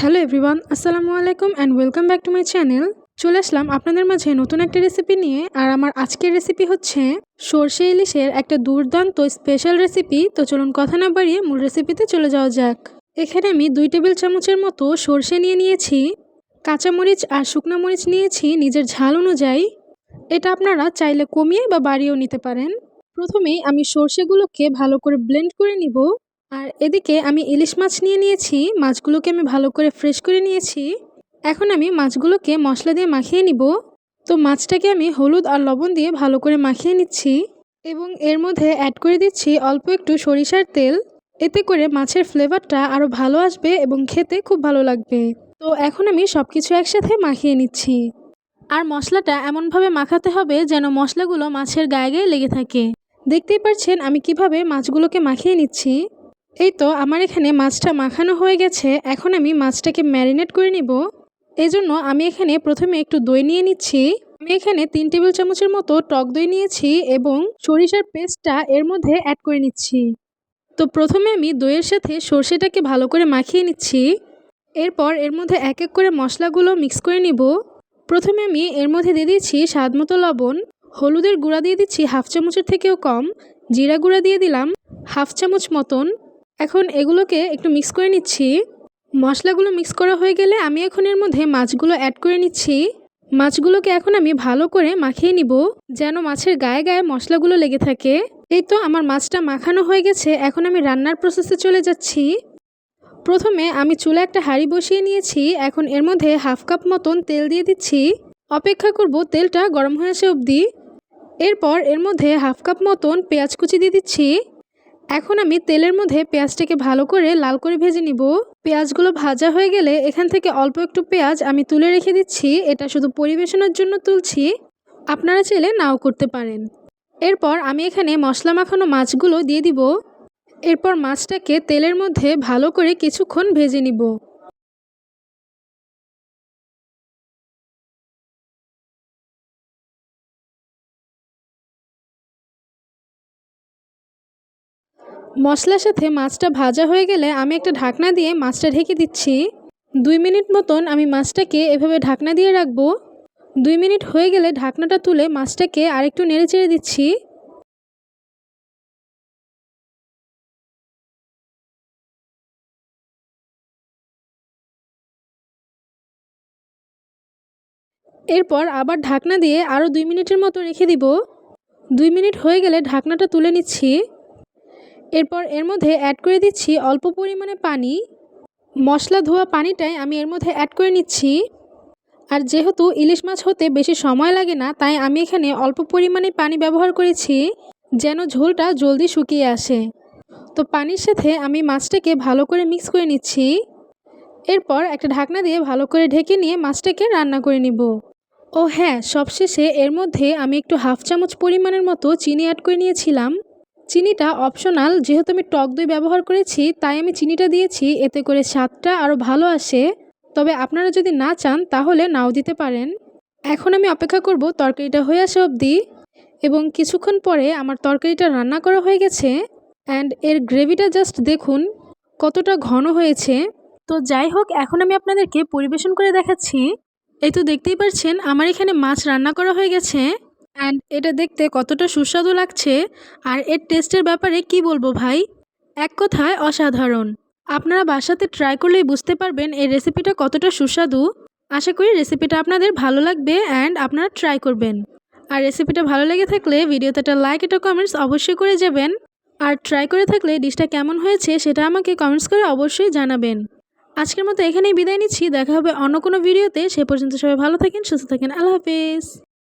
Hello everyone, আসসালামু আলাইকুম and welcome back to my channel চলে আসলাম আপনাদের মাঝে নতুন একটা রেসিপি নিয়ে, আর আমার আজকের রেসিপি হচ্ছে সর্ষে ইলিশের একটা দুর্দান্ত স্পেশাল রেসিপি তো চলুন কথা না বাড়িয়ে মূল রেসিপিতে চলে যাওয়া যাক। এখানে আমি দুই টেবিল চামচের মতো সর্ষে নিয়ে নিয়েছি, কাঁচামরিচ আর শুকনো মরিচ নিয়েছি নিজের ঝাল অনুযায়ী। এটা আপনারা চাইলে কমিয়ে বা বাড়িয়েও নিতে পারেন। প্রথমেই আমি সর্ষেগুলোকে ভালো করে ব্লেন্ড করে নিব। আর এদিকে আমি ইলিশ মাছ নিয়ে নিয়েছি, মাছগুলোকে আমি ভালো করে ফ্রেশ করে নিয়েছি। এখন আমি মাছগুলোকে মশলা দিয়ে মাখিয়ে নিব। তো মাছটাকে আমি হলুদ আর লবণ দিয়ে ভালো করে মাখিয়ে নিচ্ছি এবং এর মধ্যে অ্যাড করে দিচ্ছি অল্প একটু সরিষার তেল। এতে করে মাছের ফ্লেভারটা আরও ভালো আসবে এবং খেতে খুব ভালো লাগবে। তো এখন আমি সব কিছু একসাথে মাখিয়ে নিচ্ছি। আর মশলাটা এমনভাবে মাখাতে হবে যেন মশলাগুলো মাছের গায়ে গায়ে লেগে থাকে। দেখতেই পাচ্ছেন আমি কীভাবে মাছগুলোকে মাখিয়ে নিচ্ছি। এই তো আমার এখানে মাছটা মাখানো হয়ে গেছে, এখন আমি মাছটাকে ম্যারিনেট করে নিব। এই জন্য আমি এখানে প্রথমে একটু দই নিয়ে নিচ্ছি। আমি এখানে তিন টেবিল চামচের মতো টক দই নিয়েছি এবং সরিষার পেস্টটা এর মধ্যে অ্যাড করে নিচ্ছি। তো প্রথমে আমি দইয়ের সাথে সর্ষেটাকে ভালো করে মাখিয়ে নিচ্ছি। এরপর এর মধ্যে এক এক করে মশলাগুলো মিক্স করে নিব। প্রথমে আমি এর মধ্যে দিয়ে দিচ্ছি স্বাদ মতো লবণ, হলুদের গুঁড়া দিয়ে দিচ্ছি হাফ চামচের থেকেও কম, জিরা গুঁড়া দিয়ে দিলাম হাফ চামচ মতন এখন এগুলোকে একটু মিক্স করে নিচ্ছি। মশলাগুলো মিক্স করা হয়ে গেলে আমি এখন এর মধ্যে মাছগুলো অ্যাড করে নিচ্ছি। মাছগুলোকে এখন আমি ভালো করে মাখিয়ে নিব, যেন মাছের গায়ে গায়ে মশলাগুলো লেগে থাকে। এই তো আমার মাছটা মাখানো হয়ে গেছে, এখন আমি রান্নার প্রসেসে চলে যাচ্ছি। প্রথমে আমি চুলা একটা হাঁড়ি বসিয়ে নিয়েছি, এখন এর মধ্যে হাফ কাপ মতন তেল দিয়ে দিচ্ছি। অপেক্ষা করব তেলটা গরম হয়ে আসে অবধি। এরপর এর মধ্যে হাফ কাপ মতন পেঁয়াজ কুচি দিয়ে দিচ্ছি। এখন আমি তেলের মধ্যে পেঁয়াজটাকে ভালো করে লাল করে ভেজে নিব। পেঁয়াজগুলো ভাজা হয়ে গেলে এখান থেকে অল্প একটু পেঁয়াজ আমি তুলে রেখে দিচ্ছি। এটা শুধু পরিবেশনের জন্য তুলছি। আপনারা চাইলে নাও করতে পারেন। এরপর আমি এখানে মশলা মাখানো মাছগুলো দিয়ে দিব। এরপর মাছটাকে তেলের মধ্যে ভালো করে কিছুক্ষণ ভেজে নিব। মশলার সাথে মাছটা ভাজা হয়ে গেলে আমি একটা ঢাকনা দিয়ে মাছটা ঢেকে দিচ্ছি। দুই মিনিট মতন আমি মাছটাকে এভাবে ঢাকনা দিয়ে রাখব। দুই মিনিট হয়ে গেলে ঢাকনাটা তুলে মাছটাকে আরেকটু নেড়ে চেড়ে দিচ্ছি। এরপর আবার ঢাকনা দিয়ে আরও দুই মিনিটের মতো রেখে দিব। দুই মিনিট হয়ে গেলে ঢাকনাটা তুলে নিচ্ছি। এরপর এর মধ্যে অ্যাড করে দিচ্ছি অল্প পরিমাণে পানি। মশলা ধোয়া পানিটাই আমি এর মধ্যে অ্যাড করে নিচ্ছি। আর যেহেতু ইলিশ মাছ হতে বেশি সময় লাগে না, তাই আমি এখানে অল্প পরিমাণে পানি ব্যবহার করেছি, যেন ঝোলটা জলদি শুকিয়ে আসে। তো পানির সাথে আমি মাছটাকে ভালো করে মিক্স করে নিচ্ছি। এরপর একটা ঢাকনা দিয়ে ভালো করে ঢেকে নিয়ে মাছটাকে রান্না করে নিব। ও হ্যাঁ সবশেষে এর মধ্যে আমি একটু হাফ চামচ পরিমাণের মতো চিনি অ্যাড করে নিয়েছিলাম। চিনিটা অপশনাল যেহেতু আমি টক দই ব্যবহার করেছি, তাই আমি চিনিটা দিয়েছি, এতে করে স্বাদটা আরও ভালো আসে। তবে আপনারা যদি না চান, তাহলে নাও দিতে পারেন। এখন আমি অপেক্ষা করব তরকারিটা হয়ে আসে অবধি। এবং কিছুক্ষণ পরে আমার তরকারিটা রান্না করা হয়ে গেছে। অ্যান্ড এর গ্রেভিটা জাস্ট দেখুন, কতটা ঘন হয়েছে। তো যাই হোক, এখন আমি আপনাদেরকে পরিবেশন করে দেখাচ্ছি। এই তো দেখতেই পাচ্ছেন আমার এখানে মাছ রান্না করা হয়ে গেছে। অ্যান্ড এটা দেখতে কতটা সুস্বাদু লাগছে। আর এর টেস্টের ব্যাপারে কি বলব ভাই? এক কথায় অসাধারণ। আপনারা বাসাতে ট্রাই করলেই বুঝতে পারবেন এই রেসিপিটা কতটা সুস্বাদু। আশা করি রেসিপিটা আপনাদের ভালো লাগবে অ্যান্ড আপনারা ট্রাই করবেন। আর রেসিপিটা ভালো লেগে থাকলে ভিডিওতে একটা লাইক একটা কমেন্টস অবশ্যই করে যাবেন। আর ট্রাই করে থাকলে ডিশটা কেমন হয়েছে সেটা আমাকে কমেন্টস করে অবশ্যই জানাবেন। আজকের মতো এখানেই বিদায় নিচ্ছি। দেখা হবে অন্য কোনো ভিডিওতে সে পর্যন্ত সবাই ভালো থাকেন, সুস্থ থাকেন। আল্লাহ হাফেজ।